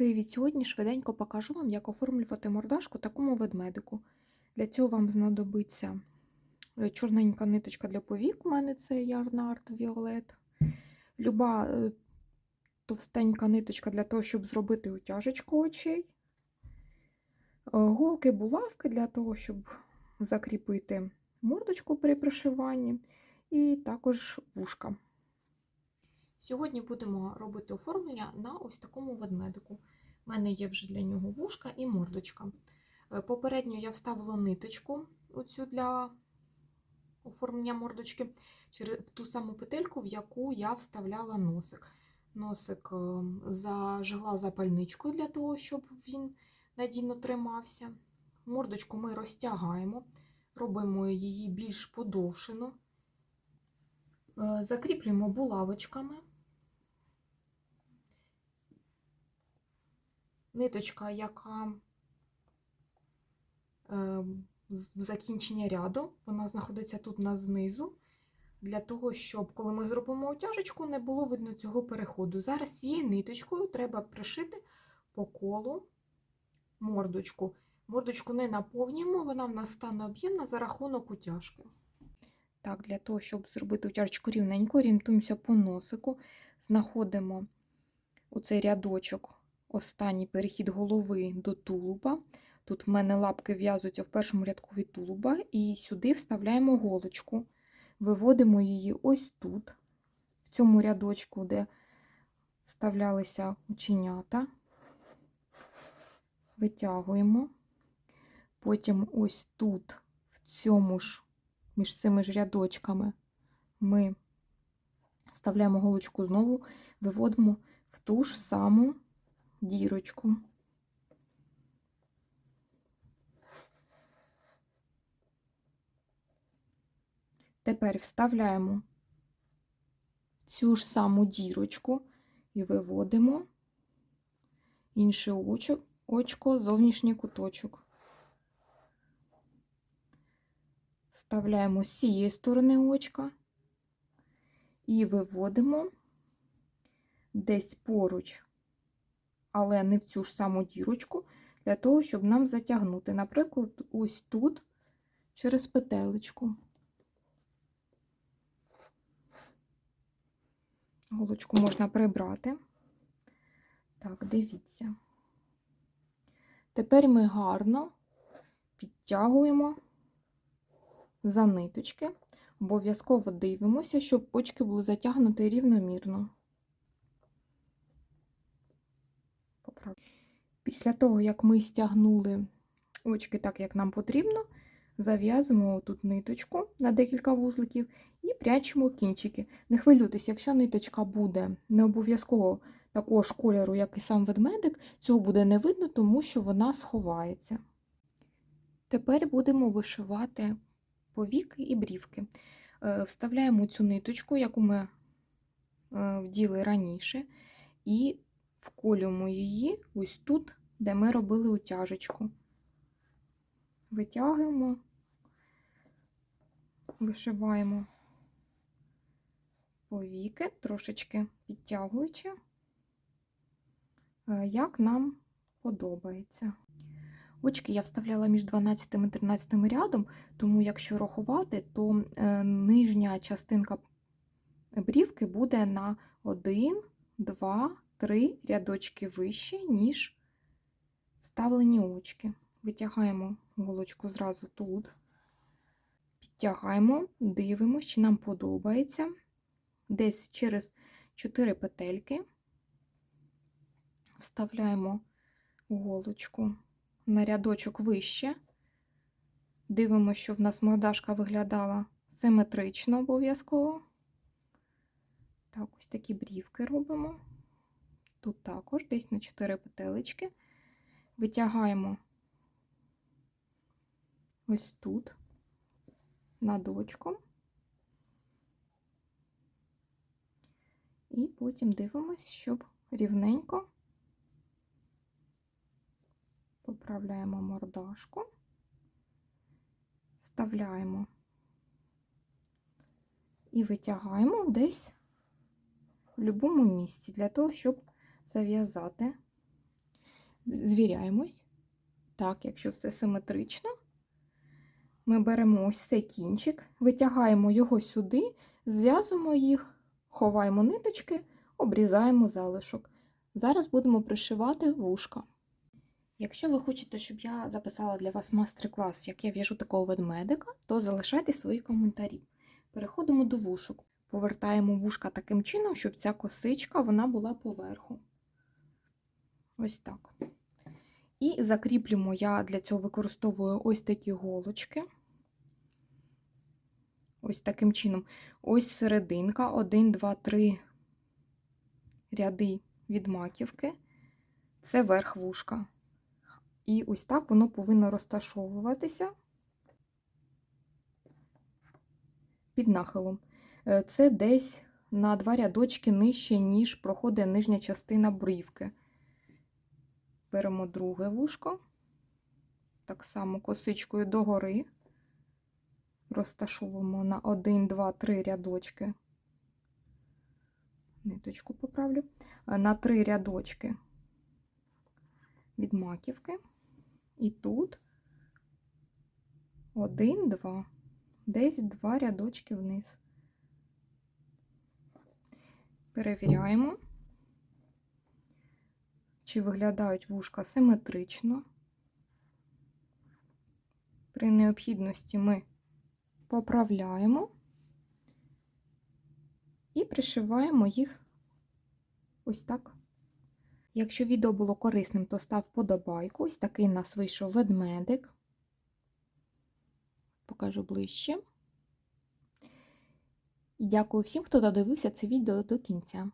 Привіт! Сьогодні швиденько покажу вам, як оформлювати мордашку такому ведмедику. Для цього вам знадобиться е, чорненька ниточка для повік, у мене це Ярнард Violet. Люба е, товстенька ниточка для того, щоб зробити утяжечку очей. Е, Голки, булавки для того, щоб закріпити мордочку при пришиванні, і також вушка. Сьогодні будемо робити оформлення на ось такому ведмедику. У мене є вже для нього вушка і мордочка. Е, Попередньо я вставила ниточку оцю для оформлення мордочки в ту саму петельку, в яку я вставляла носик. Носик е, зажгла запальничкою для того, щоб він надійно тримався. Мордочку ми розтягаємо, робимо її більш подовшену, Е, закріплюємо булавочками. Ниточка, яка е, в закінчення ряду, вона знаходиться тут на знизу, для того, щоб, коли ми зробимо отяжечку, не було видно цього переходу. Зараз цією ниточкою треба пришити по колу мордочку. Мордочку не наповнюємо, вона в нас стане об'ємна за рахунок утяжки. Так, для того, щоб зробити утяжечку рівненько, орієнтуємося по носику, знаходимо оцей рядочок останній перехід голови до тулуба. Тут в мене лапки в'язуються в першому рядку від тулуба, і сюди вставляємо голочку, виводимо її ось тут, в цьому рядочку, де вставлялися оченята, витягуємо. Потім ось тут, в цьому ж, між цими ж рядочками, ми вставляємо голочку знову, виводимо в ту ж саму дірочку. Тепер вставляємо цю ж саму дірочку і виводимо інше очко, зовнішній куточок. Вставляємо з цієї сторони очка і виводимо десь поруч але не в цю ж саму дірочку, для того, щоб нам затягнути, наприклад, ось тут через петелечку. Голочку можна прибрати. Так, дивіться. Тепер ми гарно підтягуємо за ниточки, обов'язково дивимося, щоб почки були затягнуті рівномірно. Після того, як ми стягнули очки так, як нам потрібно, зав'язуємо тут ниточку на декілька вузликів і прячемо кінчики. Не хвилюйтесь, якщо ниточка буде не обов'язково такого ж кольору, як і сам ведмедик, цього буде не видно, тому що вона сховається. Тепер будемо вишивати повіки і брівки. Е, вставляємо цю ниточку, яку ми е, вділи раніше, і вколюємо її ось тут, де ми робили утяжечку. Витягуємо, вишиваємо повіки, трошечки підтягуючи, е, як нам подобається. Очки я вставляла між 12 і 13 рядом, тому якщо рахувати, то е, нижня частинка брівки буде на 1, 2, три рядочки вище, ніж вставлені очки. Витягаємо голочку зразу тут, підтягаємо, дивимося, чи нам подобається. Десь через 4 петельки вставляємо голочку на рядочок вище. Дивимося, що в нас мордашка виглядала симетрично обов'язково. Так, ось такі брівки робимо. Тут також десь на 4 петелечки. Витягаємо ось тут на дочку. І потім дивимось, щоб рівненько поправляємо мордашку, вставляємо і витягаємо десь в будь-якому місці, для того, щоб зав'язати звіряємось. Так, якщо все симетрично, ми беремо ось цей кінчик, витягаємо його сюди, зв'язуємо їх, ховаємо ниточки, обрізаємо залишок. Зараз будемо пришивати вушка. Якщо ви хочете, щоб я записала для вас мастер-клас, як я в'яжу такого ведмедика, то залишайте свої коментарі. Переходимо до вушок. Повертаємо вушка таким чином, щоб ця косичка вона була поверху. Ось так. І закріплюємо, я для цього використовую ось такі голочки. Ось таким чином. Ось серединка, 1, 2, 3 ряди від маківки. Це верх вушка. І ось так воно повинно розташовуватися під нахилом. Е, Це десь на два рядочки нижче, ніж проходить нижня частина брівки. Беремо друге вушко, так само косичкою догори, розташовуємо на 1, 2, 3 рядочки. Ниточку поправлю. Е, На 3 рядочки від маківки. І тут 1, 2, десь 2 рядочки вниз. Перевіряємо, чи виглядають вушка симетрично. При необхідності ми поправляємо і пришиваємо їх ось так. Якщо відео було корисним, то став подобайку. Ось такий у нас вийшов ведмедик. Покажу ближче. І дякую всім, хто додивився це відео до кінця.